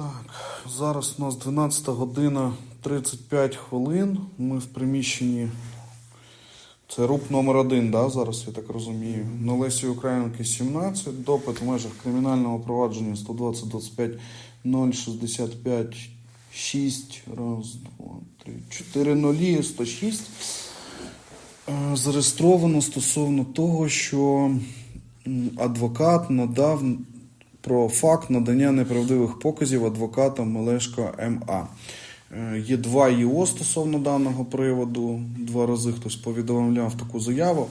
Так, зараз у нас 12 година 35 хвилин. Ми в приміщенні. Це РУП номер один, да, зараз, я так розумію. На Лесі Українки 17, допит в межах кримінального провадження 120 25 065 6, раз, два, три, 4 нулі, 106. Е, Зареєстровано стосовно того, що адвокат надав про факт надання неправдивих показів адвоката Мелешка МА. Е, Є два ІО стосовно даного приводу. Два рази хтось повідомляв таку заяву.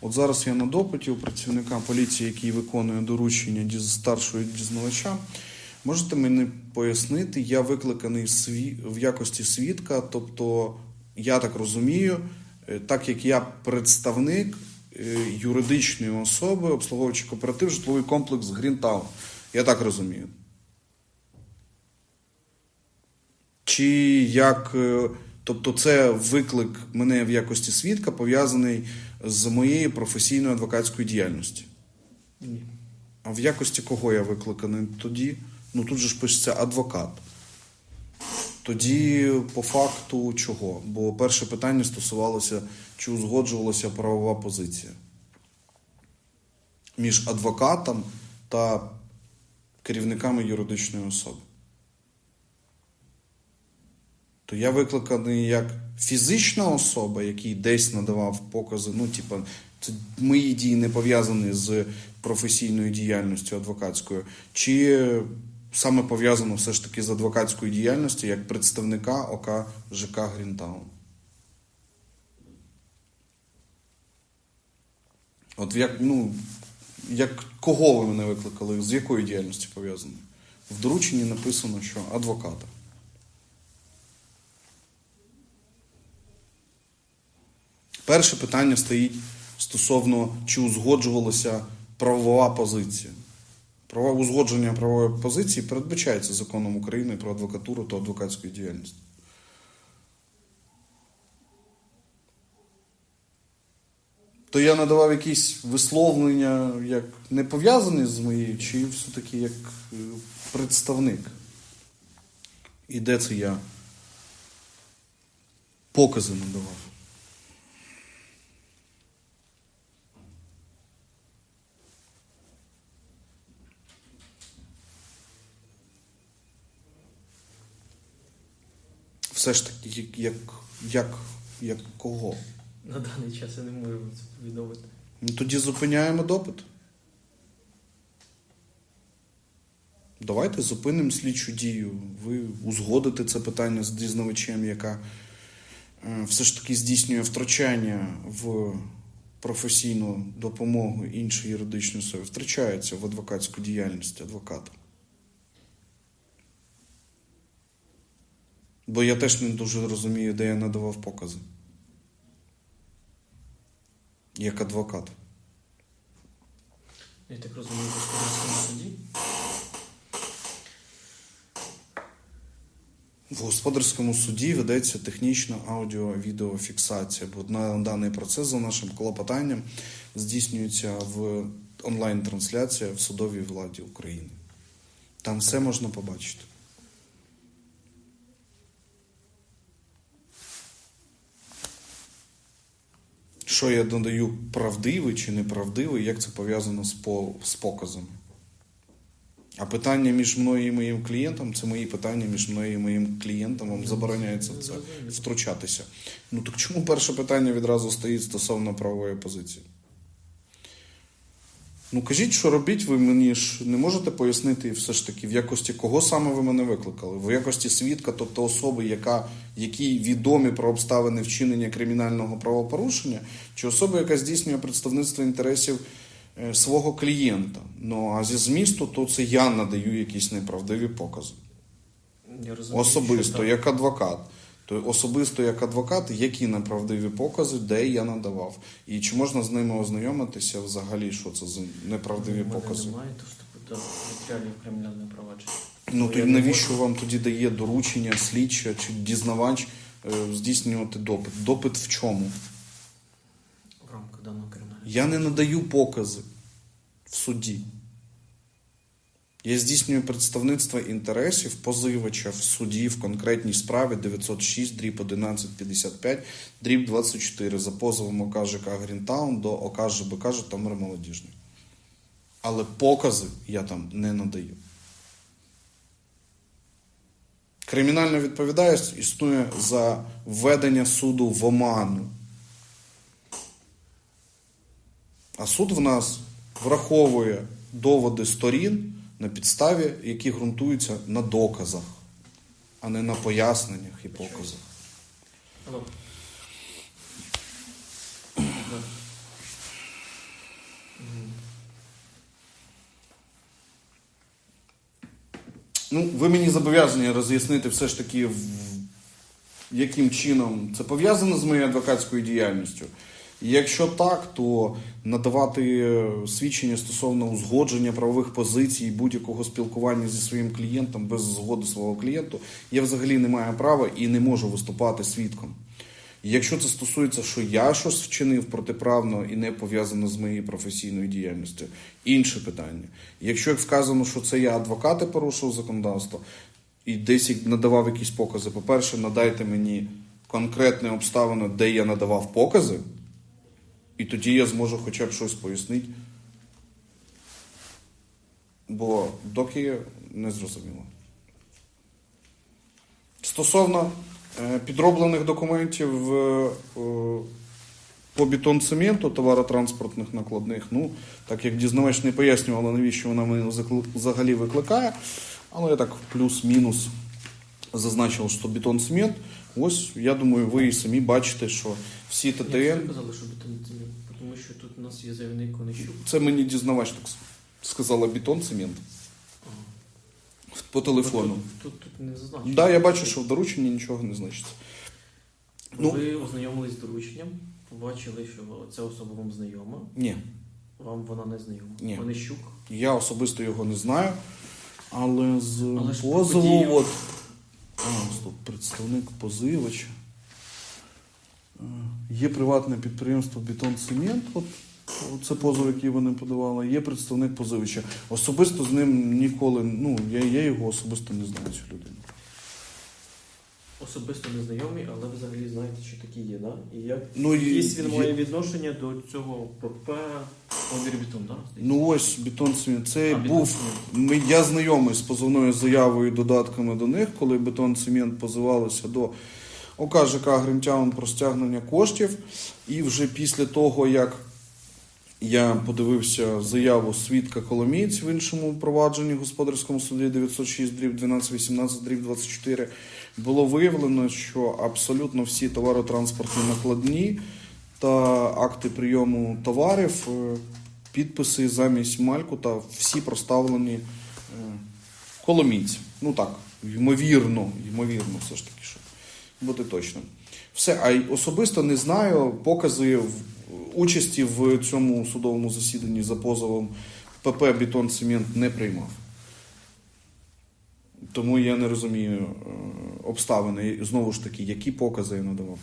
От зараз я на допиті у працівника поліції, який виконує доручення старшого дізнавача. Можете мені пояснити, я викликаний в якості свідка, тобто, я так розумію, е, так як я представник юридичної особи, обслуговуючи кооператив, житловий комплекс Грінтаун. Я так розумію. Чи як. е, Тобто, це виклик мене в якості свідка пов'язаний з моєю професійною адвокатською діяльністю. Ні. А в якості кого я викликаний тоді? Ну тут же ж пишеться адвокат. Тоді по факту чого? Бо перше питання стосувалося, чи узгоджувалася правова позиція між адвокатом та керівниками юридичної особи. То я викликаний як фізична особа, який десь надавав покази. Ну, типа, це мої дії не пов'язані з професійною діяльністю адвокатською, чи саме пов'язано все ж таки з адвокатською діяльністю як представника ОК ЖК Грінтаун. От як, ну, як кого ви мене викликали? З якою діяльністю пов'язано? В дорученні написано, що адвоката. Перше питання стоїть стосовно, чи узгоджувалася правова позиція. Правове узгодження правової позиції передбачається законом України про адвокатуру та адвокатську діяльність. То я надавав якісь висловлення, як не пов'язані з моєю, чи все-таки як е, представник. І де це я покази надавав? Все ж таки, як, як, як, як кого? На даний час я не можу вам це повідомити. Ну, тоді зупиняємо допит. Давайте зупинимо слідчу дію. Ви узгодите це питання з дізнавачем, яка е, все ж таки здійснює втручання в професійну допомогу іншої юридичної особи, втручається в адвокатську діяльність адвоката. Бо я теж не дуже розумію, де я надавав покази. Як адвокат. Я так розумію, в господарському суді. В господарському суді ведеться технічна аудіо-відеофіксація, бо на даний процес за нашим клопотанням здійснюється в онлайн-трансляція в судовій владі України. Там все можна побачити. Що я додаю правдивий чи неправдивий, як це пов'язано з, по, з показами? А питання між мною і моїм клієнтом це мої питання між мною і моїм клієнтом. Вам забороняється це втручатися. Ну так чому перше питання відразу стоїть стосовно правової позиції? Ну кажіть, що робіть, ви мені ж не можете пояснити все ж таки, в якості кого саме ви мене викликали? В якості свідка, тобто особи, яка, якій відомі про обставини вчинення кримінального правопорушення, чи особи, яка здійснює представництво інтересів е, свого клієнта. Ну а зі змісту, то це я надаю якісь неправдиві покази. Я розумію, Особисто, як адвокат. То особисто як адвокат, які неправдиві покази, де я надавав. І чи можна з ними ознайомитися взагалі, що це за неправдиві У покази? Немає доступу до матеріалів кримінального провадження. Ну то навіщо можу. вам тоді дає доручення слідча чи дізнавач е, здійснювати допит? Допит в чому? в рамках даного кримінального. Я не надаю покази в суді. Я здійснюю представництво інтересів позивача в суді в конкретній справі 906 дріб 1155 дріб 24 за позовом ОК Грінтаун до ОК ЖБК Житомир Молодіжний. Але покази я там не надаю. Кримінальна відповідальність існує за введення суду в оману. А суд в нас враховує доводи сторін на підставі, які ґрунтуються на доказах, а не на поясненнях і показах. Ну, ви мені зобов'язані роз'яснити все ж таки, яким чином це пов'язано з моєю адвокатською діяльністю. Якщо так, то надавати е, свідчення стосовно узгодження правових позицій будь-якого спілкування зі своїм клієнтом без згоди свого клієнту, я взагалі не маю права і не можу виступати свідком. Якщо це стосується, що я щось вчинив протиправно і не пов'язано з моєю професійною діяльністю, інше питання. Якщо як вказано, що це я адвокати порушив законодавство і десь надавав якісь покази, по-перше, надайте мені конкретні обставини, де я надавав покази, і тоді я зможу хоча б щось пояснити. Бо доки не зрозуміло. Стосовно е, підроблених документів е, по бетонцементу товаротранспортних накладних, ну, так як дізнавач не пояснювала, навіщо вона мене взагалі викликає, але я так плюс-мінус зазначив, що бетон-цемент. Ось, я думаю, ви і самі бачите, що всі ТТН. ви казали, що бетон тому що тут у нас є заявник Онищук. Це мені дізнавач так сказала бетон-цемент по телефону. Тут, тут, тут не Так, зазначено. да, я бачу, що в дорученні нічого не значиться. ну- Ви ознайомились з дорученням, побачили, що ця особа вам знайома, Ні. вам вона не знайома. Ні. Онищук. Я особисто його не знаю, але з Але ж позову, подію- от, стоп, представник позивача. Е, Є приватне підприємство Бетон Цемент, от, це позов, який вони подавали, є представник позивача. Особисто з ним ніколи, ну, я, я його особисто не знаю, цю людину. Особисто не знайомі, але ви взагалі знаєте, що такі є, да? І як Ну, і- якісь він є- має відношення до цього ПП Онірбітон, да? Ну ось Бетон Цемент. Це А, був. Ми, я знайомий з позовною заявою і додатками до них, коли Бетон Цемент позивалися до ОК ЖК Гримтяун про стягнення коштів. І вже після того, як я подивився заяву свідка Коломієць в іншому провадженні господарському суді 906 дріб 1218 дріб 24, було виявлено, що абсолютно всі товаротранспортні накладні та акти прийому товарів, е, підписи замість Малькута всі проставлені е. Ну так, ймовірно, ймовірно, все ж таки, щоб бути точним. Все, а й особисто не знаю покази участі в цьому судовому засіданні за позовом ПП Бетон Цемент не приймав. Тому я не розумію е, обставини. Знову ж таки, які покази я надавав.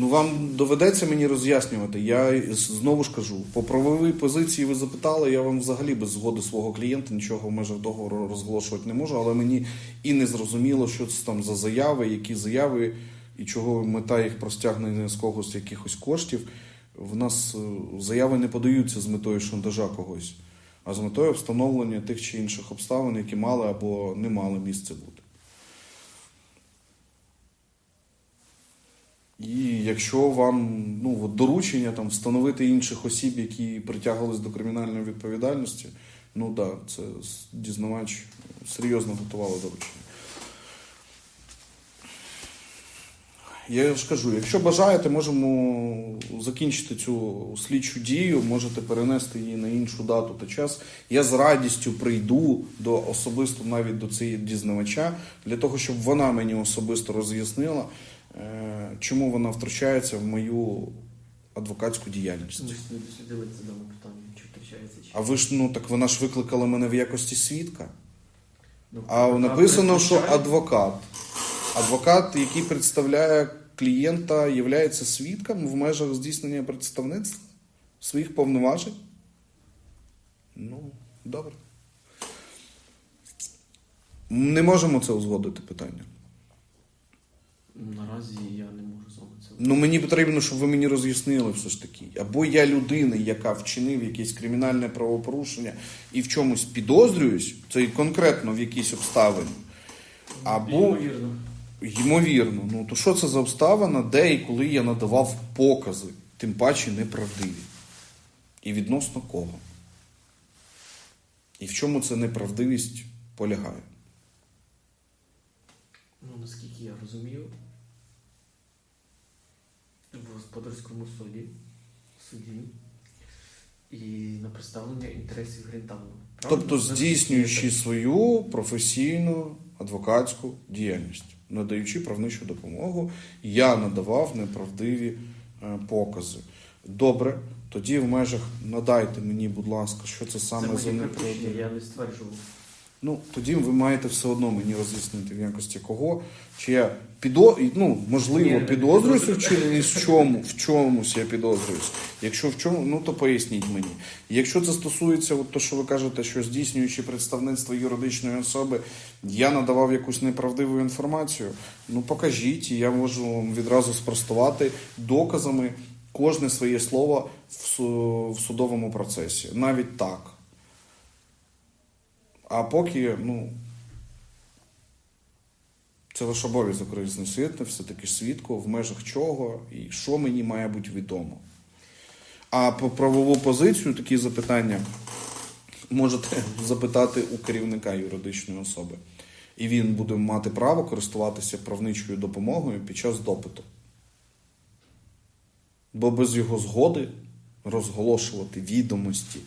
Ну, вам доведеться мені роз'яснювати. Я знову ж кажу, по правовій позиції ви запитали, я вам взагалі без згоди свого клієнта нічого в межах договору розголошувати не можу, але мені і не зрозуміло, що це там за заяви, які заяви і чого мета їх про стягнення з когось якихось коштів. В нас е, заяви не подаються з метою шантажа когось, а з метою встановлення тих чи інших обставин, які мали або не мали місце бути. І якщо вам ну, доручення там, встановити інших осіб, які притягувались до кримінальної відповідальності, ну так, да, це дізнавач серйозно готували доручення. Я ж кажу, якщо бажаєте, можемо закінчити цю слідчу дію, можете перенести її на іншу дату та час. Я з радістю прийду до особисто навіть до цієї дізнавача для того, щоб вона мені особисто роз'яснила, чому вона втручається в мою адвокатську діяльність. Ж не дослідили дане питання, чи втрачається, чи А ви ж ну так вона ж викликала мене в якості свідка. Ну, А написано, що адвокат. Адвокат, який представляє клієнта, є свідком в межах здійснення представництва своїх повноважень? Ну, добре. Не можемо це узгодити питання. Наразі я не можу з вами це. Ну мені потрібно, щоб ви мені роз'яснили все ж таки. Або я людина, яка вчинив якесь кримінальне правопорушення і в чомусь підозрююсь, це конкретно в якійсь обставині. Або Ймовірно. ймовірно, ну то що це за обставина, де і коли я надавав покази, тим паче неправдиві. І відносно кого? І в чому ця неправдивість полягає? Ну, наскільки я розумію, в господарському суді, суді і на представлення інтересів Грінтауну. Тобто здійснюючи свою професійну адвокатську діяльність, надаючи правничу допомогу, я надавав неправдиві е, покази. Добре, тоді в межах надайте мені, будь ласка, що це Це саме за моє припущення, неправдиві. я не стверджував. Ну, тоді ви маєте все одно мені роз'яснити в якості кого. Чи я підо... ну, можливо, Ні, не підозрююсь у підозрюю. в чому, в чомусь я підозрююсь. Якщо в чому, ну то поясніть мені. Якщо це стосується, от то, що ви кажете, що здійснюючи представництво юридичної особи, я надавав якусь неправдиву інформацію, ну покажіть, і я можу вам відразу спростувати доказами кожне своє слово в, в судовому процесі. Навіть так. А поки, ну. Це ваш обов'язок роз'яснити все-таки свідку, в межах чого і що мені має бути відомо. А по правову позицію такі запитання можете запитати у керівника юридичної особи. І він буде мати право користуватися правничою допомогою під час допиту. Бо без його згоди розголошувати відомості,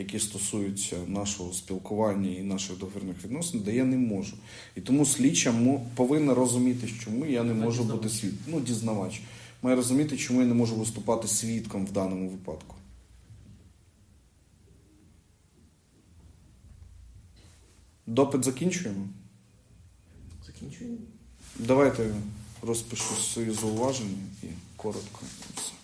які стосуються нашого спілкування і наших договірних відносин, де я не можу. І тому слідча повинна розуміти, чому я не можу бути свідком. Ну, дізнавач. Має розуміти, чому я не можу виступати свідком в даному випадку. Допит закінчуємо. Закінчуємо. Давайте розпишу свої зауваження і коротко. все.